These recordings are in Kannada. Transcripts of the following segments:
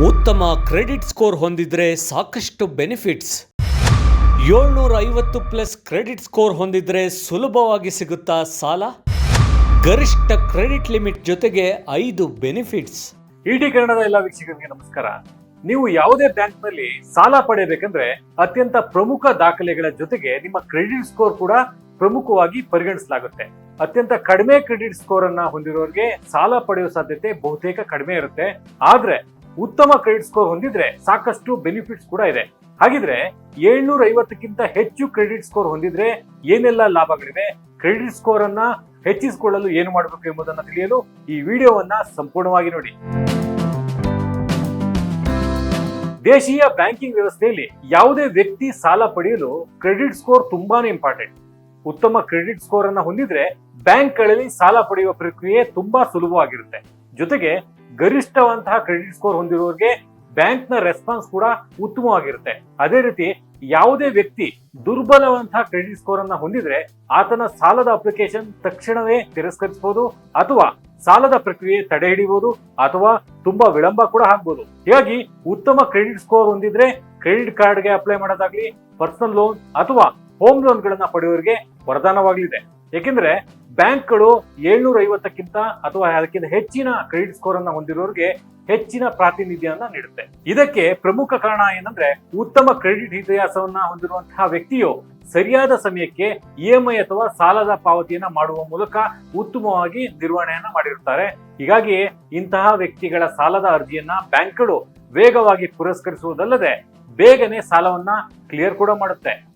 ಉತ್ತಮ ಕ್ರೆಡಿಟ್ ಸ್ಕೋರ್ ಹೊಂದಿದ್ರೆ ಸಾಕಷ್ಟು ಬೆನಿಫಿಟ್ಸ್. ಏಳ್ನೂರ ಐವತ್ತು ಪ್ಲಸ್ ಕ್ರೆಡಿಟ್ ಸ್ಕೋರ್ ಹೊಂದಿದ್ರೆ ಸುಲಭವಾಗಿ ಸಿಗುತ್ತಾ ಸಾಲ? ಗರಿಷ್ಠ ಕ್ರೆಡಿಟ್ ಲಿಮಿಟ್ ಜೊತೆಗೆ ಐದು ಬೆನಿಫಿಟ್ಸ್. ಇಡಿ ಕನ್ನಡದ ಎಲ್ಲ ವೀಕ್ಷಕರಿಗೆ ನಮಸ್ಕಾರ. ನೀವು ಯಾವುದೇ ಬ್ಯಾಂಕ್ನಲ್ಲಿ ಸಾಲ ಪಡೆಯಬೇಕಂದ್ರೆ ಅತ್ಯಂತ ಪ್ರಮುಖ ದಾಖಲೆಗಳ ಜೊತೆಗೆ ನಿಮ್ಮ ಕ್ರೆಡಿಟ್ ಸ್ಕೋರ್ ಕೂಡ ಪ್ರಮುಖವಾಗಿ ಪರಿಗಣಿಸಲಾಗುತ್ತೆ. ಅತ್ಯಂತ ಕಡಿಮೆ ಕ್ರೆಡಿಟ್ ಸ್ಕೋರ್ ಅನ್ನ ಹೊಂದಿರೋರಿಗೆ ಸಾಲ ಪಡೆಯುವ ಸಾಧ್ಯತೆ ಬಹುತೇಕ ಕಡಿಮೆ ಇರುತ್ತೆ. ಆದ್ರೆ ಉತ್ತಮ ಕ್ರೆಡಿಟ್ ಸ್ಕೋರ್ ಹೊಂದಿದ್ರೆ ಸಾಕಷ್ಟು ಬೆನಿಫಿಟ್ಸ್ ಕೂಡ ಇದೆ. ಹಾಗಿದ್ರೆ ಏಳ್ನೂರ ಐವತ್ತಕ್ಕಿಂತ ಹೆಚ್ಚು ಕ್ರೆಡಿಟ್ ಸ್ಕೋರ್ ಹೊಂದಿದ್ರೆ ಏನೆಲ್ಲ ಲಾಭಗಳಿವೆ? ಕ್ರೆಡಿಟ್ ಸ್ಕೋರ್ ಅನ್ನ ಹೆಚ್ಚಿಸಿಕೊಳ್ಳಲು ಏನು ಮಾಡಬೇಕು ಎಂಬುದನ್ನು ತಿಳಿಯಲು ಈ ವಿಡಿಯೋವನ್ನ ಸಂಪೂರ್ಣವಾಗಿ ನೋಡಿ. ದೇಶೀಯ ಬ್ಯಾಂಕಿಂಗ್ ವ್ಯವಸ್ಥೆಯಲ್ಲಿ ಯಾವುದೇ ವ್ಯಕ್ತಿ ಸಾಲ ಪಡೆಯಲು ಕ್ರೆಡಿಟ್ ಸ್ಕೋರ್ ತುಂಬಾನೇ ಇಂಪಾರ್ಟೆಂಟ್ ಉತ್ತಮ ಕ್ರೆಡಿಟ್ ಸ್ಕೋರ್ ಅನ್ನ ಹೊಂದಿದ್ರೆ ಬ್ಯಾಂಕ್ಗಳಲ್ಲಿ ಸಾಲ ಪಡೆಯುವ ಪ್ರಕ್ರಿಯೆ ತುಂಬಾ ಸುಲಭವಾಗಿರುತ್ತೆ. ಜೊತೆಗೆ ಗರಿಷ್ಠವಂತಹ ಕ್ರೆಡಿಟ್ ಸ್ಕೋರ್ ಹೊಂದಿರುವವರಿಗೆ ಬ್ಯಾಂಕ್ನ ರೆಸ್ಪಾನ್ಸ್ ಕೂಡ ಉತ್ತಮವಾಗಿರುತ್ತೆ. ಅದೇ ರೀತಿ ಯಾವುದೇ ವ್ಯಕ್ತಿ ದುರ್ಬಲವಂತಹ ಕ್ರೆಡಿಟ್ ಸ್ಕೋರ್ ಅನ್ನ ಹೊಂದಿದ್ರೆ ಆತನ ಸಾಲದ ಅಪ್ಲಿಕೇಶನ್ ತಕ್ಷಣವೇ ತಿರಸ್ಕರಿಸಬಹುದು ಅಥವಾ ಸಾಲದ ಪ್ರಕ್ರಿಯೆ ತಡೆ ಹಿಡಿಬಹುದು ಅಥವಾ ತುಂಬಾ ವಿಳಂಬ ಕೂಡ ಆಗ್ಬೋದು. ಹೀಗಾಗಿ ಉತ್ತಮ ಕ್ರೆಡಿಟ್ ಸ್ಕೋರ್ ಹೊಂದಿದ್ರೆ ಕ್ರೆಡಿಟ್ ಕಾರ್ಡ್ಗೆ ಅಪ್ಲೈ ಮಾಡೋದಾಗ್ಲಿ, ಪರ್ಸನಲ್ ಲೋನ್ ಅಥವಾ ಹೋಮ್ ಲೋನ್ ಗಳನ್ನ ಪಡೆಯೋರಿಗೆ ವರದಾನವಾಗಲಿದೆ. ಏಕೆಂದ್ರೆ ಬ್ಯಾಂಕ್ಗಳು ಏಳ್ನೂರ ಐವತ್ತಕ್ಕಿಂತ ಅಥವಾ ಅದಕ್ಕಿಂತ ಹೆಚ್ಚಿನ ಕ್ರೆಡಿಟ್ ಸ್ಕೋರ್ ಅನ್ನ ಹೊಂದಿರೋರಿಗೆ ಹೆಚ್ಚಿನ ಪ್ರಾತಿನಿಧ್ಯವನ್ನ ನೀಡುತ್ತೆ. ಇದಕ್ಕೆ ಪ್ರಮುಖ ಕಾರಣ ಏನಂದ್ರೆ ಉತ್ತಮ ಕ್ರೆಡಿಟ್ ಇತಿಹಾಸವನ್ನ ಹೊಂದಿರುವಂತಹ ವ್ಯಕ್ತಿಯು ಸರಿಯಾದ ಸಮಯಕ್ಕೆ ಇ ಎಂ ಐ ಅಥವಾ ಸಾಲದ ಪಾವತಿಯನ್ನ ಮಾಡುವ ಮೂಲಕ ಉತ್ತಮವಾಗಿ ನಿರ್ವಹಣೆಯನ್ನ ಮಾಡಿರುತ್ತಾರೆ ಹೀಗಾಗಿ ಇಂತಹ ವ್ಯಕ್ತಿಗಳ ಸಾಲದ ಅರ್ಜಿಯನ್ನ ಬ್ಯಾಂಕ್ಗಳು ವೇಗವಾಗಿ ಪುರಸ್ಕರಿಸುವುದಲ್ಲದೆ ಬೇಗನೆ ಸಾಲವನ್ನ ಕ್ಲಿಯರ್ ಕೂಡ ಮಾಡುತ್ತೆ.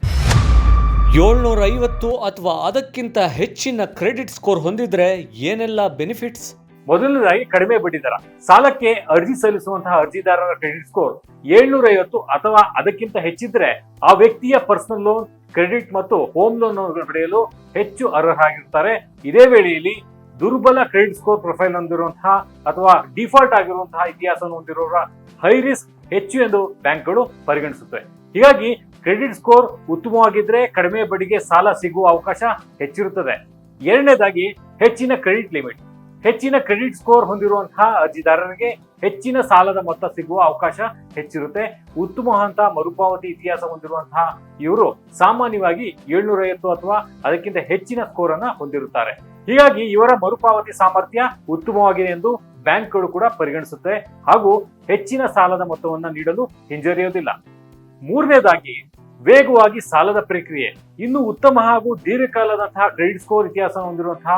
ಏಳ್ನೂರ ಐವತ್ತು ಅಥವಾ ಅದಕ್ಕಿಂತ ಹೆಚ್ಚಿನ ಕ್ರೆಡಿಟ್ ಸ್ಕೋರ್ ಹೊಂದಿದ್ರೆ ಏನೆಲ್ಲ ಬೆನಿಫಿಟ್ಸ್? ಮೊದಲನೇದಾಗಿ ಕಡಿಮೆ ಬಡ್ಡಿ ದರ ಸಾಲಕ್ಕೆ ಅರ್ಜಿ ಸಲ್ಲಿಸುವಂತಹ ಅರ್ಜಿದಾರರ ಕ್ರೆಡಿಟ್ ಸ್ಕೋರ್ ಏಳ್ನೂರ ಐವತ್ತು ಅಥವಾ ಅದಕ್ಕಿಂತ ಹೆಚ್ಚಿದ್ರೆ ಆ ವ್ಯಕ್ತಿಯ ಪರ್ಸನಲ್ ಲೋನ್, ಕ್ರೆಡಿಟ್ ಮತ್ತು ಹೋಮ್ ಲೋನ್ ಪಡೆಯಲು ಹೆಚ್ಚು ಅರ್ಹರಾಗಿರ್ತಾರೆ ಇದೇ ವೇಳೆಯಲ್ಲಿ ದುರ್ಬಲ ಕ್ರೆಡಿಟ್ ಸ್ಕೋರ್ ಪ್ರೊಫೈಲ್ ಹೊಂದಿರುವಂತಹ ಅಥವಾ ಡಿಫಾಲ್ಟ್ ಆಗಿರುವಂತಹ ಇತಿಹಾಸವನ್ನು ಹೊಂದಿರುವ ಹೈ ರಿಸ್ಕ್ ಹೆಚ್ಚು ಎಂದು ಬ್ಯಾಂಕ್ಗಳು ಪರಿಗಣಿಸುತ್ತವೆ. ಹೀಗಾಗಿ ಕ್ರೆಡಿಟ್ ಸ್ಕೋರ್ ಉತ್ತಮವಾಗಿದ್ರೆ ಕಡಿಮೆ ಬಡ್ಡಿಗೆ ಸಾಲ ಸಿಗುವ ಅವಕಾಶ ಹೆಚ್ಚಿರುತ್ತದೆ. ಎರಡನೇದಾಗಿ, ಹೆಚ್ಚಿನ ಕ್ರೆಡಿಟ್ ಲಿಮಿಟ್. ಹೆಚ್ಚಿನ ಕ್ರೆಡಿಟ್ ಸ್ಕೋರ್ ಹೊಂದಿರುವಂತಹ ಅರ್ಜಿದಾರರಿಗೆ ಹೆಚ್ಚಿನ ಸಾಲದ ಮೊತ್ತ ಸಿಗುವ ಅವಕಾಶ ಹೆಚ್ಚಿರುತ್ತೆ. ಉತ್ತಮವಾದಂತಹ ಮರುಪಾವತಿ ಇತಿಹಾಸ ಹೊಂದಿರುವಂತಹ ಇವರು ಸಾಮಾನ್ಯವಾಗಿ ಏಳ್ನೂರ ಐವತ್ತು ಅಥವಾ ಅದಕ್ಕಿಂತ ಹೆಚ್ಚಿನ ಸ್ಕೋರ್ ಅನ್ನ ಹೊಂದಿರುತ್ತಾರೆ. ಹೀಗಾಗಿ ಇವರ ಮರುಪಾವತಿ ಸಾಮರ್ಥ್ಯ ಉತ್ತಮವಾಗಿದೆ ಎಂದು ಬ್ಯಾಂಕ್ಗಳು ಕೂಡ ಪರಿಗಣಿಸುತ್ತೆ. ಹಾಗೂ ಹೆಚ್ಚಿನ ಸಾಲದ ಮೊತ್ತವನ್ನು ನೀಡಲು ಹಿಂಜರಿಯೋದಿಲ್ಲ ಮೂರನೇದಾಗಿ ವೇಗವಾಗಿ ಸಾಲದ ಪ್ರಕ್ರಿಯೆ. ಇನ್ನು ಉತ್ತಮ ಹಾಗೂ ದೀರ್ಘಕಾಲದಂತಹ ಕ್ರೆಡಿಟ್ ಸ್ಕೋರ್ ಇತಿಹಾಸ ಹೊಂದಿರುವಂತಹ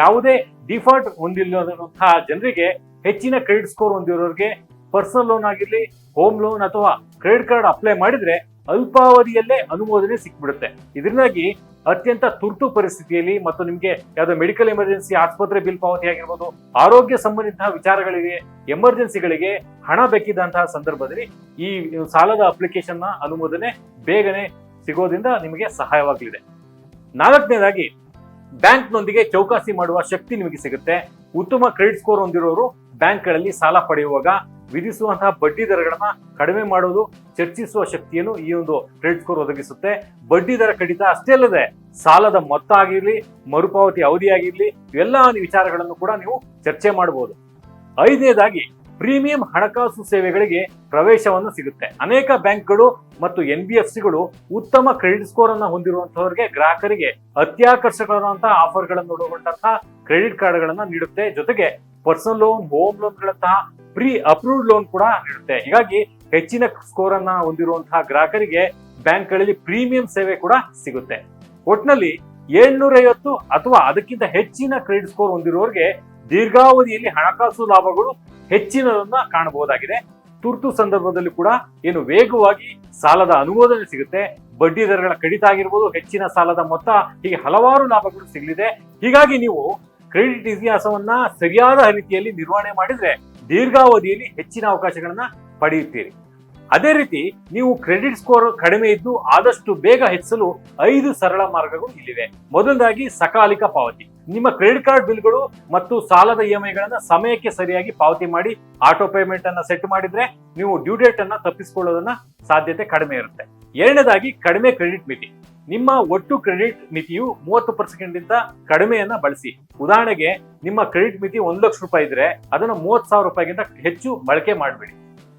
ಯಾವುದೇ ಡಿಫಾಲ್ಟ್ ಹೊಂದಿಲ್ಲದಂತಹ ಜನರಿಗೆ ಹೆಚ್ಚಿನ ಕ್ರೆಡಿಟ್ ಸ್ಕೋರ್ ಹೊಂದಿರೋರಿಗೆ ಪರ್ಸನಲ್ ಲೋನ್ ಆಗಿರ್ಲಿ, ಹೋಮ್ ಲೋನ್ ಅಥವಾ ಕ್ರೆಡಿಟ್ ಕಾರ್ಡ್ ಅಪ್ಲೈ ಮಾಡಿದ್ರೆ ಅಲ್ಪಾವಧಿಯಲ್ಲೇ ಅನುಮೋದನೆ ಸಿಕ್ಬಿಡುತ್ತೆ. ಇದರಿಂದಾಗಿ ಅತ್ಯಂತ ತುರ್ತು ಪರಿಸ್ಥಿತಿಯಲ್ಲಿ ಮತ್ತು ನಿಮಗೆ ಯಾವುದೋ ಮೆಡಿಕಲ್ ಎಮರ್ಜೆನ್ಸಿ ಆಸ್ಪತ್ರೆ ಬಿಲ್ ಪಾವತಿ ಆಗಿರ್ಬೋದು, ಆರೋಗ್ಯ ಸಂಬಂಧಿತ ವಿಚಾರಗಳಿಗೆ ಎಮರ್ಜೆನ್ಸಿಗಳಿಗೆ ಹಣ ಬೇಕಿದ್ದಂತಹ ಸಂದರ್ಭದಲ್ಲಿ ಈ ಸಾಲದ ಅಪ್ಲಿಕೇಶನ್ ಅನುಮೋದನೆ ಬೇಗನೆ ಸಿಗೋದ್ರಿಂದ ನಿಮಗೆ ಸಹಾಯವಾಗಲಿದೆ. ನಾಲ್ಕನೇದಾಗಿ, ಬ್ಯಾಂಕ್ನೊಂದಿಗೆ ಚೌಕಾಸಿ ಮಾಡುವ ಶಕ್ತಿ ನಿಮಗೆ ಸಿಗುತ್ತೆ. ಉತ್ತಮ ಕ್ರೆಡಿಟ್ ಸ್ಕೋರ್ ಹೊಂದಿರೋರು ಬ್ಯಾಂಕ್ಗಳಲ್ಲಿ ಸಾಲ ಪಡೆಯುವಾಗ ವಿಧಿಸುವಂತಹ ಬಡ್ಡಿ ದರಗಳನ್ನ ಕಡಿಮೆ ಮಾಡೋದು ಚರ್ಚಿಸುವ ಶಕ್ತಿಯನ್ನು ಈ ಒಂದು ಕ್ರೆಡಿಟ್ ಸ್ಕೋರ್ ಒದಗಿಸುತ್ತೆ. ಬಡ್ಡಿ ದರ ಕಡಿತ ಅಷ್ಟೇ ಅಲ್ಲದೆ ಸಾಲದ ಮೊತ್ತ ಆಗಿರಲಿ, ಮರುಪಾವತಿ ಅವಧಿ ಆಗಿರ್ಲಿ, ಇವೆಲ್ಲ ವಿಚಾರಗಳನ್ನು ಕೂಡ ನೀವು ಚರ್ಚೆ ಮಾಡಬಹುದು ಐದನೇದಾಗಿ, ಪ್ರೀಮಿಯಂ ಹಣಕಾಸು ಸೇವೆಗಳಿಗೆ ಪ್ರವೇಶವನ್ನು ಸಿಗುತ್ತೆ. ಅನೇಕ ಬ್ಯಾಂಕ್ಗಳು ಮತ್ತು ಎನ್ ಬಿ ಎಫ್ ಸಿಗಳು ಉತ್ತಮ ಕ್ರೆಡಿಟ್ ಸ್ಕೋರ್ ಅನ್ನು ಹೊಂದಿರುವಂತಹವರಿಗೆ ಗ್ರಾಹಕರಿಗೆ ಅತ್ಯಾಕರ್ಷಕವಾದಂತಹ ಆಫರ್ಗಳನ್ನು ಒಳಗೊಂಡಂತಹ ಕ್ರೆಡಿಟ್ ಕಾರ್ಡ್ಗಳನ್ನು ನೀಡುತ್ತೆ. ಜೊತೆಗೆ ಪರ್ಸನಲ್ ಲೋನ್, ಹೋಮ್ ಲೋನ್ಗಳಂತಹ ಪ್ರೀ ಅಪ್ರೂವ್ಡ್ ಲೋನ್ ಕೂಡ ನೀಡುತ್ತೆ ಹೀಗಾಗಿ ಹೆಚ್ಚಿನ ಸ್ಕೋರ್ ಅನ್ನ ಹೊಂದಿರುವಂತಹ ಗ್ರಾಹಕರಿಗೆ ಬ್ಯಾಂಕ್ಗಳಲ್ಲಿ ಪ್ರೀಮಿಯಂ ಸೇವೆ ಕೂಡ ಸಿಗುತ್ತೆ. ಒಟ್ನಲ್ಲಿ ಏಳ್ನೂರ ಐವತ್ತು ಅಥವಾ ಅದಕ್ಕಿಂತ ಹೆಚ್ಚಿನ ಕ್ರೆಡಿಟ್ ಸ್ಕೋರ್ ಹೊಂದಿರುವವರಿಗೆ ದೀರ್ಘಾವಧಿಯಲ್ಲಿ ಹಣಕಾಸು ಲಾಭಗಳು ಹೆಚ್ಚಿನದನ್ನ ಕಾಣಬಹುದಾಗಿದೆ. ತುರ್ತು ಸಂದರ್ಭದಲ್ಲಿ ಕೂಡ ಏನು ವೇಗವಾಗಿ ಸಾಲದ ಅನುಮೋದನೆ ಸಿಗುತ್ತೆ. ಬಡ್ಡಿ ದರಗಳ ಕಡಿತ ಆಗಿರ್ಬೋದು, ಹೆಚ್ಚಿನ ಸಾಲದ ಮೊತ್ತ, ಹೀಗೆ ಹಲವಾರು ಲಾಭಗಳು ಸಿಗಲಿದೆ. ಹೀಗಾಗಿ ನೀವು ಕ್ರೆಡಿಟ್ ಇತಿಹಾಸವನ್ನ ಸರಿಯಾದ ರೀತಿಯಲ್ಲಿ ನಿರ್ವಹಣೆ ಮಾಡಿದ್ರೆ ದೀರ್ಘಾವಧಿಯಲ್ಲಿ ಹೆಚ್ಚಿನ ಅವಕಾಶಗಳನ್ನ ಪಡೆಯುತ್ತೀರಿ. ಅದೇ ರೀತಿ ನೀವು ಕ್ರೆಡಿಟ್ ಸ್ಕೋರ್ ಕಡಿಮೆ ಇದ್ದು ಆದಷ್ಟು ಬೇಗ ಹೆಚ್ಚಿಸಲು ಐದು ಸರಳ ಮಾರ್ಗಗಳು ಇಲ್ಲಿವೆ. ಮೊದಲದಾಗಿ ಸಕಾಲಿಕ ಪಾವತಿ. ನಿಮ್ಮ ಕ್ರೆಡಿಟ್ ಕಾರ್ಡ್ ಬಿಲ್ಗಳು ಮತ್ತು ಸಾಲದ ಇಎಂಐಗಳನ್ನ ಸಮಯಕ್ಕೆ ಸರಿಯಾಗಿ ಪಾವತಿ ಮಾಡಿ, ಆಟೋ ಪೇಮೆಂಟ್ ಅನ್ನ ಸೆಟ್ ಮಾಡಿದ್ರೆ ನೀವು ಡ್ಯೂ ಡೇಟ್ ಅನ್ನ ತಪ್ಪಿಸಿಕೊಳ್ಳೋದನ್ನ ಸಾಧ್ಯತೆ ಕಡಿಮೆ ಇರುತ್ತೆ. ಎರಡನೇದಾಗಿ ಕಡಿಮೆ ಕ್ರೆಡಿಟ್ ಮಿತಿ. ನಿಮ್ಮ ಒಟ್ಟು ಕ್ರೆಡಿಟ್ ಮಿತಿಯು ಮೂವತ್ತು ಪರ್ಸೆಂಟ್ ಇಂದ ಕಡಿಮೆಯನ್ನ ಬಳಸಿ. ಉದಾಹರಣೆಗೆ, ನಿಮ್ಮ ಕ್ರೆಡಿಟ್ ಮಿತಿ ಒಂದು ಲಕ್ಷ ರೂಪಾಯಿ ಇದ್ರೆ ಅದನ್ನ ಮೂವತ್ತು ಸಾವಿರ ರೂಪಾಯಿಗಿಂತ ಹೆಚ್ಚು ಬಳಕೆ ಮಾಡಬೇಡಿ.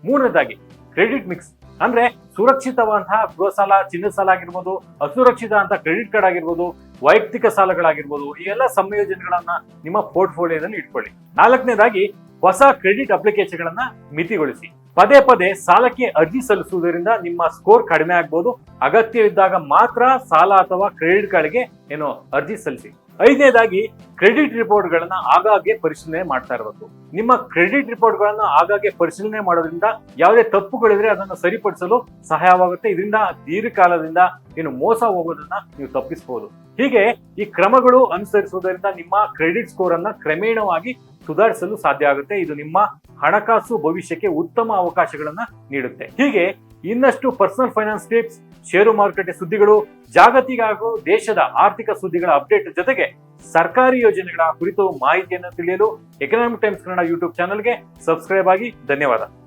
ಮೂರನೇದಾಗಿ, ಕ್ರೆಡಿಟ್ ಮಿಕ್ಸ್. ಅಂದ್ರೆ ಸುರಕ್ಷಿತವಾದಂತಹ ಗೃಹ ಸಾಲ, ಚಿನ್ನದ ಸಾಲ ಆಗಿರ್ಬೋದು, ಅಸುರಕ್ಷಿತ ಅಂತ ಕ್ರೆಡಿಟ್ ಕಾರ್ಡ್ ಆಗಿರ್ಬೋದು, ವೈಯಕ್ತಿಕ ಸಾಲಗಳಾಗಿರ್ಬೋದು, ಈ ಎಲ್ಲ ಸಂಯೋಜನೆಗಳನ್ನ ನಿಮ್ಮ ಪೋರ್ಟ್ಫೋಲಿಯೋದಲ್ಲಿ ಇಟ್ಕೊಳ್ಳಿ. ನಾಲ್ಕನೇದಾಗಿ, ಹೊಸ ಕ್ರೆಡಿಟ್ ಅಪ್ಲಿಕೇಶನ್ಗಳನ್ನ ಮಿತಿಗೊಳಿಸಿ. ಪದೇ ಪದೇ ಸಾಲಕ್ಕೆ ಅರ್ಜಿ ಸಲ್ಲಿಸುವುದರಿಂದ ನಿಮ್ಮ ಸ್ಕೋರ್ ಕಡಿಮೆ ಆಗ್ಬೋದು. ಅಗತ್ಯವಿದ್ದಾಗ ಮಾತ್ರ ಸಾಲ ಅಥವಾ ಕ್ರೆಡಿಟ್ ಕಾರ್ಡ್ಗೆ ಏನು ಅರ್ಜಿ ಸಲ್ಲಿಸಿ. ಐದನೇದಾಗಿ ಕ್ರೆಡಿಟ್ ರಿಪೋರ್ಟ್ ಗಳನ್ನ ಆಗಾಗ್ಗೆ ಪರಿಶೀಲನೆ ಮಾಡ್ತಾ ಇರಬೇಕು. ನಿಮ್ಮ ಕ್ರೆಡಿಟ್ ರಿಪೋರ್ಟ್ ಗಳನ್ನ ಆಗಾಗ್ಗೆ ಪರಿಶೀಲನೆ ಮಾಡೋದ್ರಿಂದ ಯಾವುದೇ ತಪ್ಪುಗಳಿದ್ರೆ ಅದನ್ನು ಸರಿಪಡಿಸಲು ಸಹಾಯವಾಗುತ್ತೆ. ಇದರಿಂದ ದೀರ್ಘಕಾಲದಿಂದ ಏನು ಮೋಸ ಹೋಗೋದನ್ನ ನೀವು ತಪ್ಪಿಸಬಹುದು ಹೀಗೆ ಈ ಕ್ರಮಗಳು ಅನುಸರಿಸುವುದರಿಂದ ನಿಮ್ಮ ಕ್ರೆಡಿಟ್ ಸ್ಕೋರ್ ಅನ್ನ ಕ್ರಮೇಣವಾಗಿ ಸುಧಾರಿಸಲು ಸಾಧ್ಯ ಆಗುತ್ತೆ. ಇದು ನಿಮ್ಮ ಹಣಕಾಸು ಭವಿಷ್ಯಕ್ಕೆ ಉತ್ತಮ ಅವಕಾಶಗಳನ್ನ ನೀಡುತ್ತೆ. ಹೀಗೆ ಇನ್ನಷ್ಟು ಪರ್ಸನಲ್ ಫೈನಾನ್ಸ್ ಟಿಪ್ಸ್, ಷೇರು ಮಾರುಕಟ್ಟೆ ಸುದ್ದಿಗಳು, ಜಾಗತಿಕ ಹಾಗೂ ದೇಶದ ಆರ್ಥಿಕ ಸುದ್ದಿಗಳ ಅಪ್ಡೇಟ್ ಜೊತೆಗೆ ಸರ್ಕಾರಿ ಯೋಜನೆಗಳ ಕುರಿತು ಮಾಹಿತಿಯನ್ನು ತಿಳಿಯಲು ಎಕನಾಮಿಕ್ ಟೈಮ್ಸ್ ಕನ್ನಡ ಯೂಟ್ಯೂಬ್ ಚಾನಲ್ಗೆ ಸಬ್ಸ್ಕ್ರೈಬ್ ಆಗಿ ಧನ್ಯವಾದ.